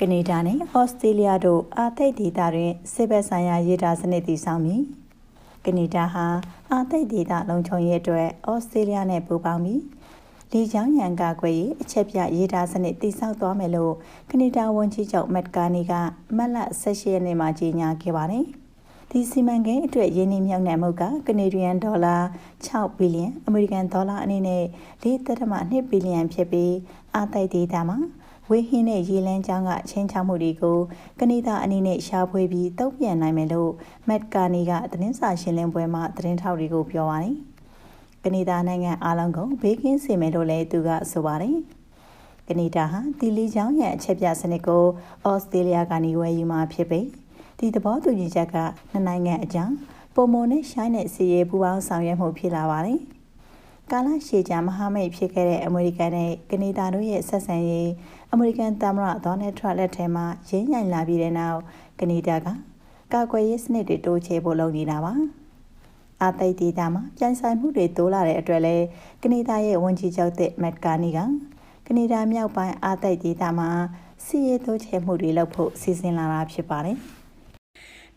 ကနေဒါနဲ့ဩစတြေးလျတို့အာတိတ်ဒေသတွင်စစ်ဘက်ဆိုင်ရာရေဒါစနစ်တည်ဆောက်မည်ကနေဒါဟာအာတိတ်ဒေသလုံခြုံရေးအတွက်ဩစတြေးလျနဲ့ပူးပေါင်းပြီးလေကြောင်းရန်ကာကွယ်ရေးအချက်ပြရေဒါစနစ်တည်ဆောက်သွားမယ်လို့ကနေဒါဝန်ကြီးချုပ်မက်ကာနီကမတ်လ18ရက်နေ့မှာကြေညာခဲ့ပါတယ်ဒီစီမံကိန်းအတွက်ရင်းနှီးမြှုပ်နှံမှုကကနေဒီယန်ဒေါ်လာ6ဘီလီယံအမေရိကန်ဒေါ်လာအနေနဲ့4.2ဘီလီယံဖြစ်ပြီးအာတိတ်ဒေသမှာ ဝေဟင်းနဲ့ရေလန်းချောင်းကချင်းချောက်မှုတွေကိုကနေဒါအနေနဲ့ရှာဖွေပြီးတုံ့ပြန်နိုင်မယ်လို့မက်ကာနီကသတင်းစာရှင်းလင်းပွဲမှာသတင်းထောက်တွေကိုပြောပါတယ်။ကနေဒါနိုင်ငံအားလုံးကိုဘေးကင်းစေမယ်လို့လည်းသူကဆိုပါတယ်။ကနေဒါဟာတီလီချောင်းရဲ့အချက်ပြစနစ်ကိုဩစတြေးလျကနေဝယ်ယူมาဖြစ်ပြီးဒီသဘောတူညီချက်ကနှစ်နိုင်ငံအကြားပုံမနဲ့ရှိုင်းတဲ့စီရေးပူးပေါင်းဆောင်ရွက်မှုဖြစ်လာပါတယ်။ ကာလရှည်ကြာမဟာမိတ်ဖြစ်ခဲ့တဲ့အမေရိကန်နဲ့ကနေဒါတို့ရဲ့ဆက်ဆံရေးအမေရိကန်သမ္မတဒေါ်နယ်ထရန့်လက်ထက်မှာရင်းညိုင်လာပြီးတဲ့နောက်ကနေဒါကကာကွယ်ရေးစနစ်တွေတိုးချဲ့ဖို့လုပ်နေတာပါအာသိဒေတာမှာပြန်ဆိုင်မှုတွေတိုးလာတဲ့အတွက်လဲကနေဒါရဲ့ဝန်ကြီးချုပ်တဲ့မက်ကာနီကကနေဒါမြောက်ပိုင်းအာသိဒေတာမှာစီးရဲတိုးချဲ့မှုတွေလုပ်ဖို့စီစဉ်လာတာဖြစ်ပါတယ်